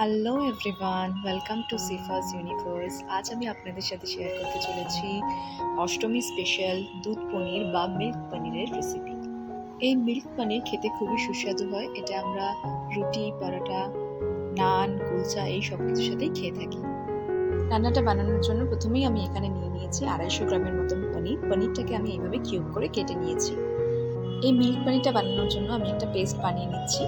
Hello everyone welcome to Sifas universe আজ আমি আপনাদের সাথে শেয়ার করতে চলেছি অষ্টমী স্পেশাল দুধ পনির বা মিল্ক পনিরের রেসিপি এই মিল্ক পনির খেতে খুবই সুস্বাদু হয়, এটা আমরা রুটি, পরোটা, নান, কুলচা এই সব কিছুর সাথেই খেয়ে থাকি। রান্নাটা বানানোর জন্য প্রথমেই আমি এখানে নিয়ে নিয়েছি আড়াইশো গ্রামের মতন পনির। পনিরটাকে আমি এইভাবে কিউব করে কেটে নিয়েছি। এই মিল্ক পনিরটা বানানোর জন্য আমি একটা পেস্ট বানিয়ে নিচ্ছি।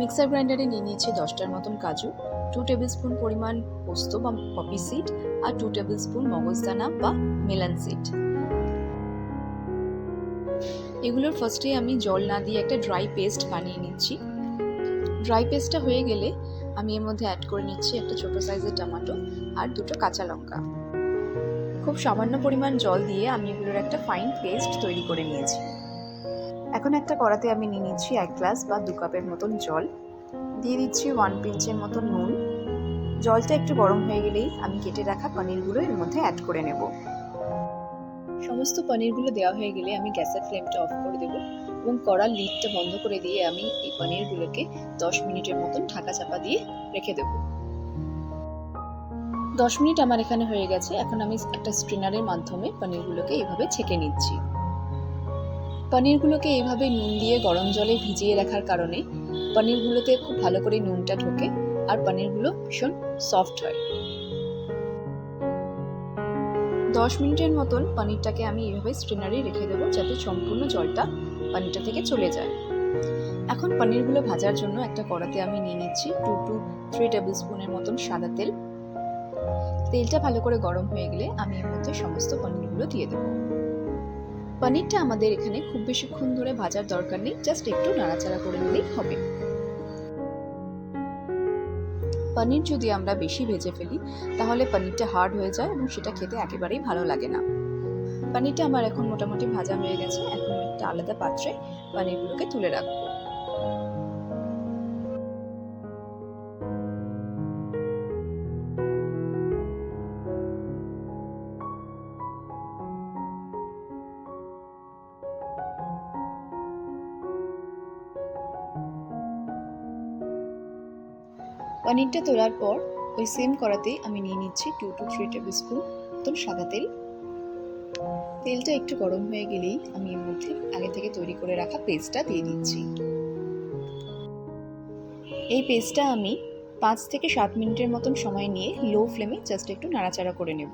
মিক্সার গ্রাইন্ডারে নিয়ে নিয়েছি দশটার মতন কাজু টু টেবিল স্পুন পরিমাণ পোস্ত বা পপি সিড আর টু টেবিল স্পুন মগজদানা বা মেলান সিড এগুলোর ফার্স্টে আমি জল না দিয়ে একটা ড্রাই পেস্ট বানিয়ে নিচ্ছি। ড্রাই পেস্টটা হয়ে গেলে আমি এর মধ্যে অ্যাড করে নিচ্ছি একটা ছোট সাইজের টমেটো আর দুটো কাঁচা লঙ্কা। খুব সামান্য পরিমাণ জল দিয়ে আমি এগুলোর একটা ফাইন পেস্ট তৈরি করে নিয়েছি। এখন একটা কড়াতে আমি নিয়ে নিচ্ছি এক গ্লাস বা দু কাপের মতন জল। দিয়ে দিচ্ছি ওয়ান পিঞ্চের মতো নুন। জলটা একটু গরম হয়ে গেলেই আমি কেটে রাখা পনিরগুলো এর মধ্যে অ্যাড করে নেব। সমস্ত পনিরগুলো দেওয়া হয়ে গেলে আমি গ্যাসের ফ্লেমটা অফ করে দেবো এবং কড়ার লিডটা বন্ধ করে দিয়ে আমি এই পনিরগুলোকে দশ মিনিটের মতন ঢাকা চাপা দিয়ে রেখে দেব। দশ মিনিট আমার এখানে হয়ে গেছে। এখন আমি একটা স্ট্রিনারের মাধ্যমে পনিরগুলোকে এভাবে ছেঁকে নিচ্ছি। পনিরগুলোকে এইভাবে নুন দিয়ে গরম জলে ভিজিয়ে রাখার কারণে পনিরগুলোতে খুব ভালো করে নুনটা ঢোকে আর পনিরগুলো ভীষণ সফট হয়। দশ মিনিটের মতন পনিরটাকে আমি এইভাবে স্ট্রেনারে রেখে দেবো যাতে সম্পূর্ণ জলটা পনিরটা থেকে চলে যায়। এখন পনিরগুলো ভাজার জন্য একটা কড়াতে আমি নিয়ে নিচ্ছি টু টু থ্রি টেবিল স্পুনের মতন সাদা তেল। তেলটা ভালো করে গরম হয়ে গেলে আমি এর মধ্যে সমস্ত পনিরগুলো দিয়ে দেবো। পনিরটা আমাদের এখানে খুব বেশিক্ষণ ধরে ভাজার দরকার নেই জাস্ট একটু নাড়াচাড়া করে নিলেই হবে। পনির যদি আমরা বেশি ভেজে ফেলি, তাহলে পনিরটা হার্ড হয়ে যায় এবং সেটা খেতে একেবারেই ভালো লাগে না। পনিরটা আমার এখন মোটামুটি ভাজা হয়ে গেছে, এখন একটা আলাদা পাত্রে পনিরগুলোকে তুলে রাখব। পনিরটা তোলার পর ওই সেম কড়াতেই আমি নিয়ে নিচ্ছি two two three tablespoon মতন সাদা তেল। তেলটা একটু গরম হয়ে গেলেই আমি এর মধ্যে আগে থেকে তৈরি করে রাখা পেস্টটা দিয়ে দিচ্ছি। এই পেস্টটা আমি পাঁচ থেকে সাত মিনিটের মতন সময় নিয়ে লো ফ্লেমে জাস্ট একটু নাড়াচাড়া করে নেব।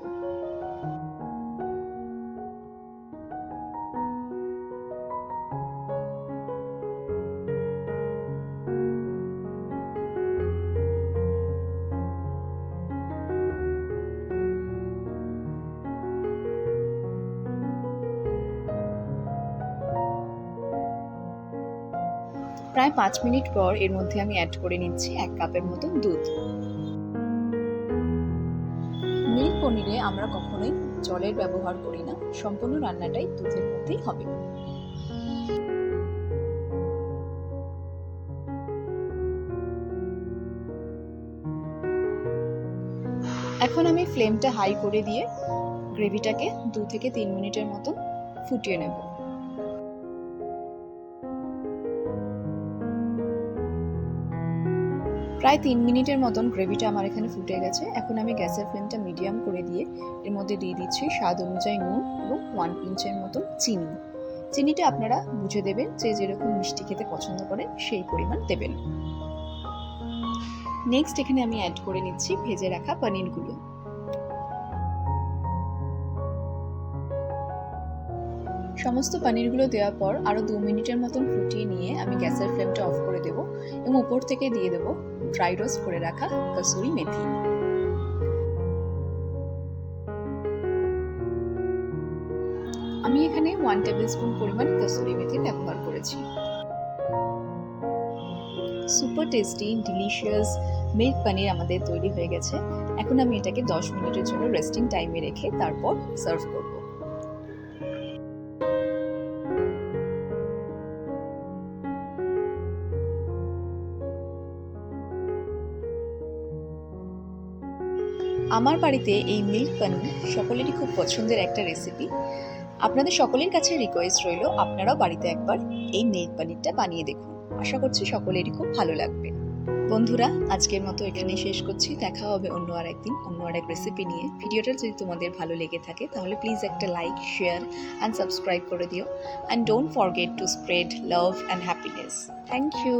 প্রায় পাঁচ মিনিট পর এর মধ্যে আমি অ্যাড করে নিচ্ছি এক কাপের মতন দুধ। মিল্ক পনিরে আমরা কখনোই জলের ব্যবহার করি না, সম্পূর্ণ রান্নাটাই দুধের মধ্যেই হবে। এখন আমি ফ্লেমটা হাই করে দিয়ে গ্রেভিটাকে দু থেকে তিন মিনিটের মতো ফুটিয়ে নেব। প্রায় তিন মিনিটের মতন গ্রেভিটা আমার এখানে ফুটে গেছে। এখন আমি গ্যাসের ফ্লেমটা মিডিয়াম করে দিয়ে এর মধ্যে দিয়ে দিচ্ছি স্বাদ অনুযায়ী নুন এবং ওয়ান পিঞ্চের মতন চিনি। চিনিটা আপনারা বুঝে দেবেন যে যেরকম মিষ্টি খেতে পছন্দ করেন সেই পরিমাণ দেবেন। নেক্সট এখানে আমি অ্যাড করে নিচ্ছি ভেজে রাখা পনিরগুলো। সমস্ত পনিরগুলো দেওয়ার পর আরও দু মিনিটের মতন ফুটিয়ে নিয়ে আমি গ্যাসের ফ্লেমটা অফ করে দেবো এবং উপর থেকে দিয়ে দেবো ড্রাই রোস্ট করে রাখা কসুরি মেথি। আমি এখানে ওয়ান টেবিল স্পুন পরিমাণ কসুরি মেথি ব্যবহার করেছি। সুপার টেস্টি ডিলিশিয়াস মিল্ক পানির আমাদের তৈরি হয়ে গেছে। এখন আমি এটাকে দশ মিনিটের জন্য রেস্টিং টাইমে রেখে তারপর সার্ভ করব। আমার বাড়িতে এই মিল্ক পনির সকলেরই খুব পছন্দের একটা রেসিপি আপনাদের সকলের কাছে রিকোয়েস্ট রইল, আপনারাও বাড়িতে একবার এই মিল্ক পনিরটা বানিয়ে দেখুন। আশা করছি সকলেরই খুব ভালো লাগবে। বন্ধুরা, আজকের মতো এখানেই শেষ করছি। দেখা হবে অন্য আর একদিন অন্য আর এক রেসিপি নিয়ে। ভিডিওটা যদি তোমাদের ভালো লেগে থাকে, তাহলে প্লিজ একটা লাইক শেয়ার অ্যান্ড সাবস্ক্রাইব করে দিও। And don't forget to spread love and happiness thank you